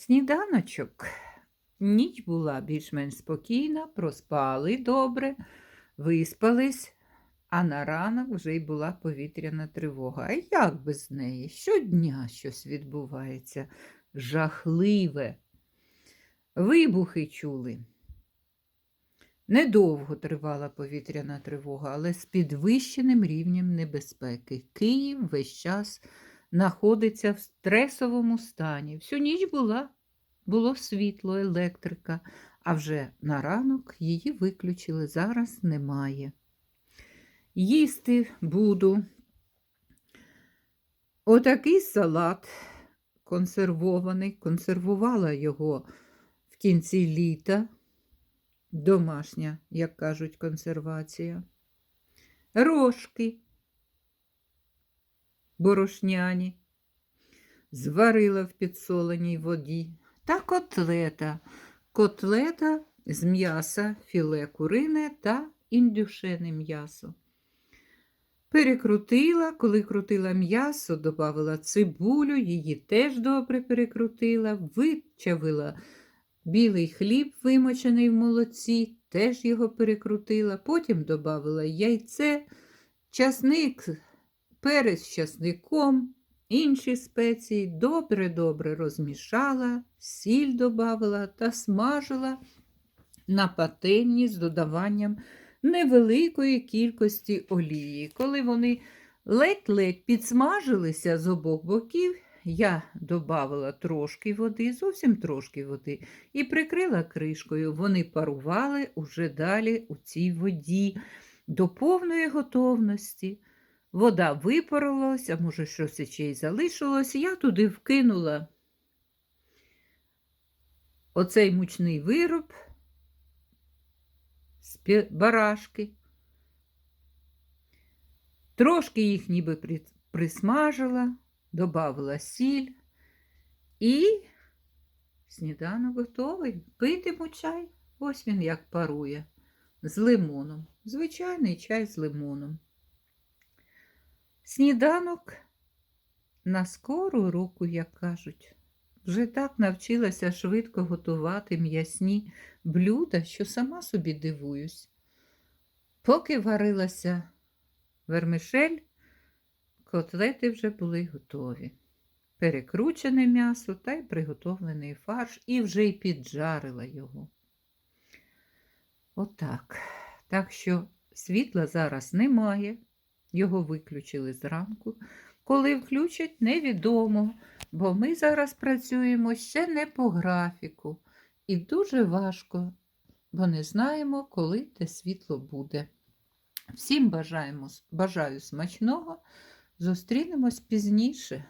Сніданочок. Ніч була більш-менш спокійна, проспали добре, виспались, а на ранок вже й була повітряна тривога. А як без неї? Щодня щось відбувається жахливе. Вибухи чули. Недовго тривала повітряна тривога, але з підвищеним рівнем небезпеки. Київ весь час знаходиться в стресовому стані. Всю ніч була, було світло, електрика, а вже на ранок її виключили. Зараз немає. Їсти буду. Отакий салат консервований. Консервувала його в кінці літа. Домашня, як кажуть, консервація. Рожки борошняні, зварила в підсоленій воді та котлета. Котлета з м'яса, філе курине та індюшене м'ясо. Перекрутила, коли крутила м'ясо, додавала цибулю, її теж добре перекрутила, вичавила білий хліб, вимочений в молоці, теж його перекрутила, потім додавала яйце, часник перець з часником, інші спеції добре-добре розмішала, сіль додавала та смажила на пательні з додаванням невеликої кількості олії. Коли вони ледь-ледь підсмажилися з обох боків, я додавала трошки води, зовсім трошки води, і прикрила кришкою. Вони парували уже далі у цій воді до повної готовності. Вода випарилась, а може, щось ще й залишилось. Я туди вкинула оцей мучний вироб з барашки. Трошки їх ніби присмажила, додавала сіль і сніданок готовий. Питиму чай. Ось він як парує. З лимоном. Звичайний чай з лимоном. Сніданок на скору руку, як кажуть. Вже так навчилася швидко готувати м'ясні блюда, що сама собі дивуюсь. Поки варилася вермишель, котлети вже були готові. Перекручене м'ясо та й приготовлений фарш, і вже й піджарила його. Отак. Так що світла зараз немає. Його виключили зранку. Коли включать, невідомо, бо ми зараз працюємо ще не по графіку. І дуже важко, бо не знаємо, коли те світло буде. Всім бажаємо, бажаю смачного. Зустрінемось пізніше.